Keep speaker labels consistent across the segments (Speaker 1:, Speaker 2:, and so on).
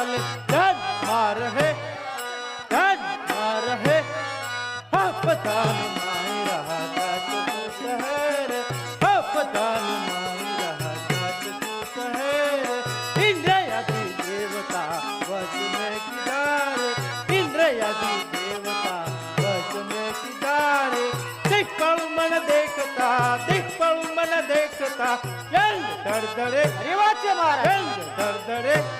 Speaker 1: चले जज मार है जज मार
Speaker 2: है पता नहीं माई
Speaker 1: रहा जात शहर देवता वज में किदार इंद्रयादी देखता देख पल देखता जल दर दरे अरे वाच मार
Speaker 2: जल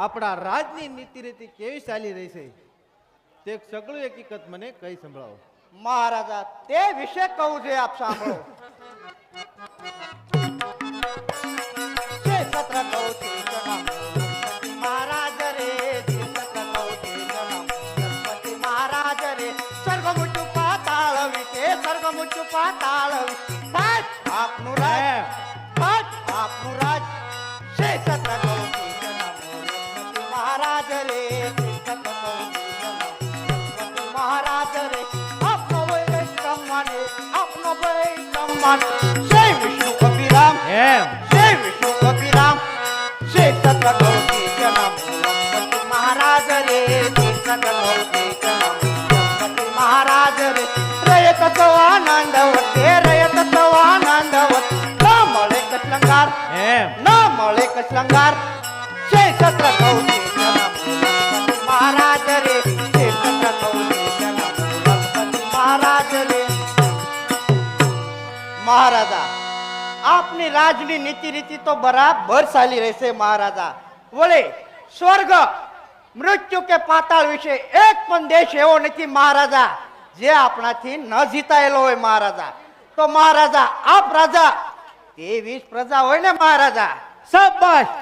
Speaker 1: આપણા રાજની નીતિ રીતિ કેવી ચાલી રહી છે તે સગળું હકીકત મને કઈ સંભળાવો.
Speaker 2: મહારાજા તે વિશે કહું છે આપ સાંભળો. સત્ર કહું છે કહું મુચુ પાતાળ આપનું રાજ. આપનું રાજ. શ્રી સત્ર સમાન જય વિષ્ણુ કપિરામ
Speaker 1: એમ.
Speaker 2: જય વિષ્ણુ કપિરામ જય સત્ર ગૌતી જનમ મહારાજ રે જય સત્ર ગૌતી જનમ મહારાજ રે રયત સવાનંદ વતે રયત સવાનંદ વત ન મળે કસલંગાર
Speaker 1: એમ.
Speaker 2: ન મળે કસલંગાર જય સત્ર ગૌતી જનમ મહારાજ રે જય સત્ર ગૌતી જનમ મહારાજ રે મહારાજા, આપની રાજની નીતિ રીતિ તો બરાબર ચાલી રહેશે મહારાજા. વળે, સ્વર્ગ, મૃત્યુ કે પાતાળ વિશે એક પણ દેશ એવો નથી મહારાજા, જે આપણાથી ન જીતાયેલો હોય મહારાજા. તો મહારાજા, આપ રાજા તેવીસ પ્રજા હોય ને મહારાજા.
Speaker 1: શાબાશ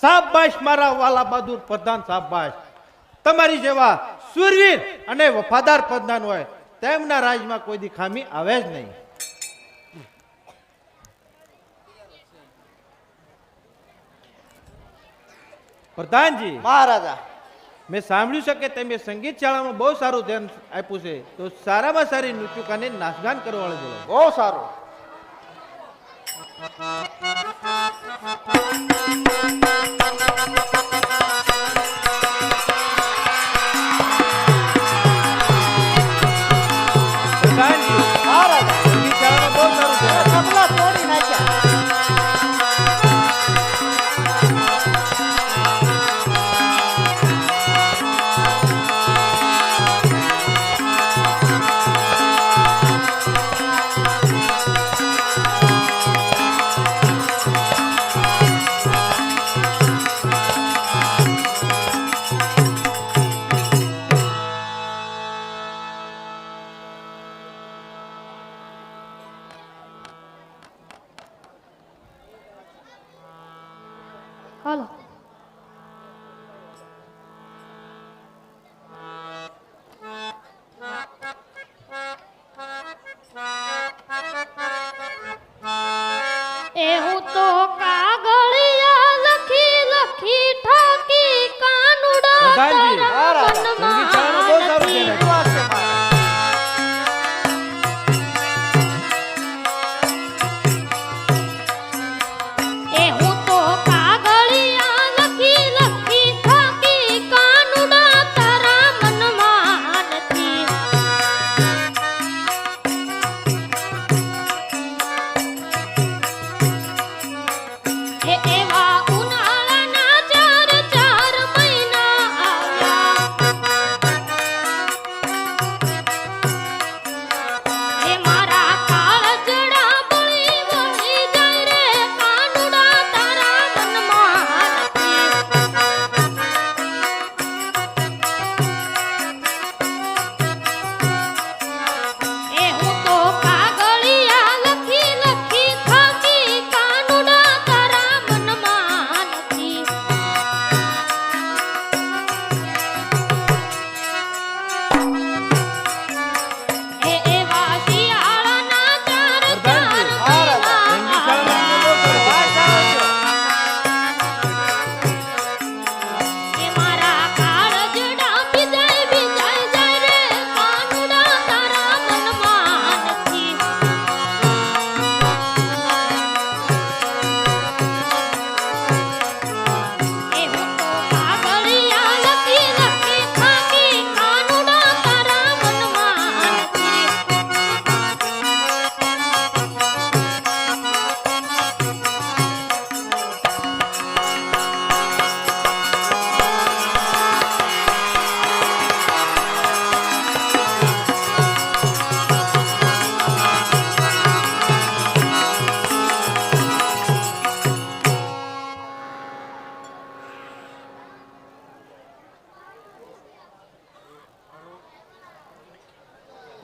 Speaker 1: શાબાશ મારા વાલા બહાદુર પ્રધાન શાબાશ. તમારી જેવા સુરવીર અને વફાદાર પ્રધાન હોય, તેમના રાજમાં કોઈ દી ખામી આવે જ નહીં. પ્રધાનજી
Speaker 2: મહારાજા.
Speaker 1: મેં સાંભળ્યું છે કે તમે સંગીત શાળામાં બહુ સારું ધ્યાન આપ્યું છે. તો સારામાં સારી નૃત્યકાને નાચગાન કરવા વાળો
Speaker 2: બહુ સારું.
Speaker 3: એ હું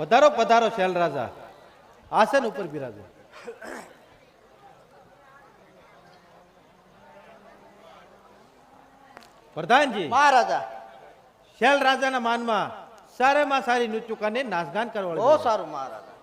Speaker 1: પધારો પધારો શૈલ રાજા. આસન ઉપર બિરાજો. પ્રધાનજી.
Speaker 4: મહારાજા.
Speaker 1: શૈલ રાજાના માનમાં સારામાં સારી નૃત્યુકાને કરવા બહુ સારું
Speaker 4: મહારાજા.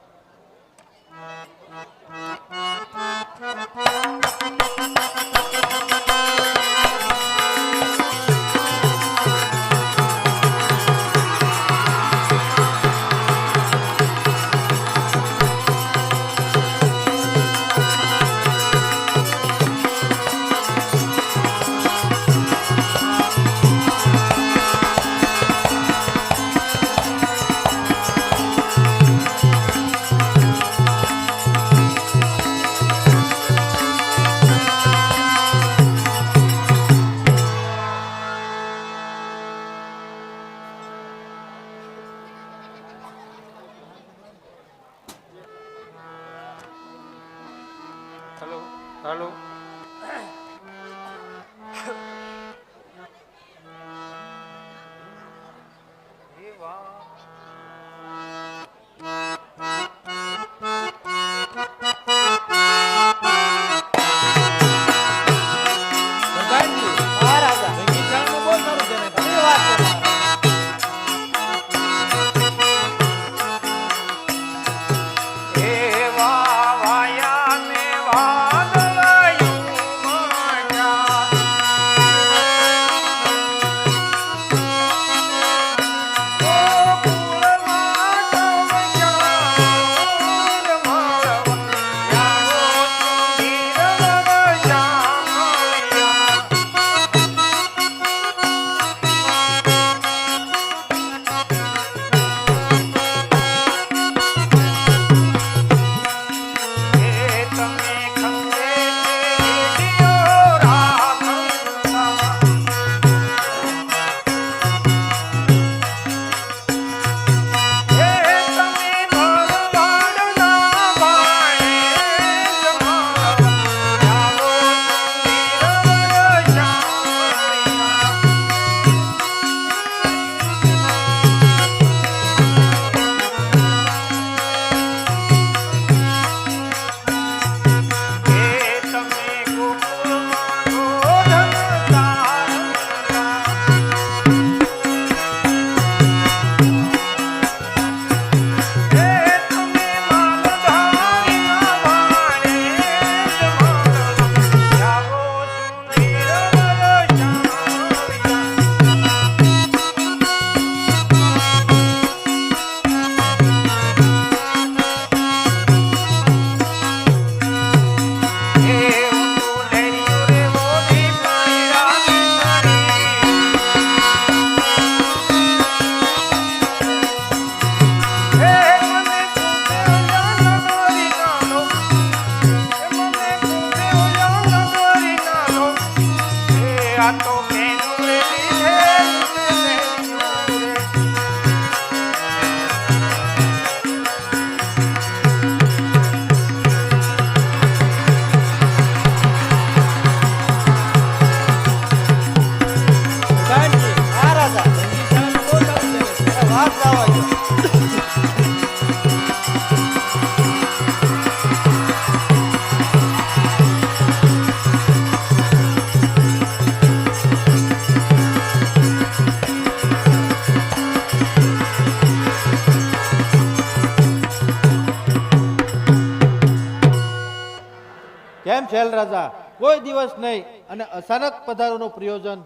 Speaker 1: કેમ છેલ રાજા? કોઈ દિવસ નહીં. અને અચાનક પધારોનું પ્રયોજન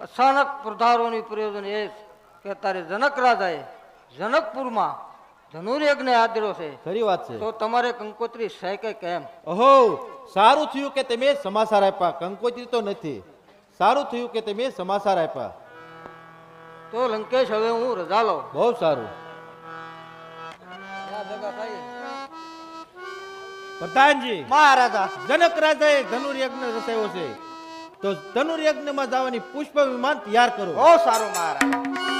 Speaker 5: અચાનક પ્રધારોની પ્રયોજન એ કે તારે જનક રાજાએ જનકપુરમાં ધનુર્યજ્ઞ આદર્યો છે.
Speaker 1: ખરી વાત છે.
Speaker 5: તો તમારે કંકોત્રી છે કે કેમ?
Speaker 1: ઓહો સારું થયું કે તમે સમાચાર આપ્યા. કંકોત્રી તો નથી. સારું થયું કે તમે સમાચાર આપ્યા.
Speaker 5: તો લંકેશ હવે હું રજા લઉં.
Speaker 1: બહુ સારું. પ્રધાનજી
Speaker 4: મહારાજા.
Speaker 1: જનક રાજાએ ધનુર્યજ્ઞ રચાયો છે. તો ધનુર્યજ્ઞમાં જવાની પુષ્પ વિમાન તૈયાર કરો.
Speaker 4: બહુ સારું મહારાજા.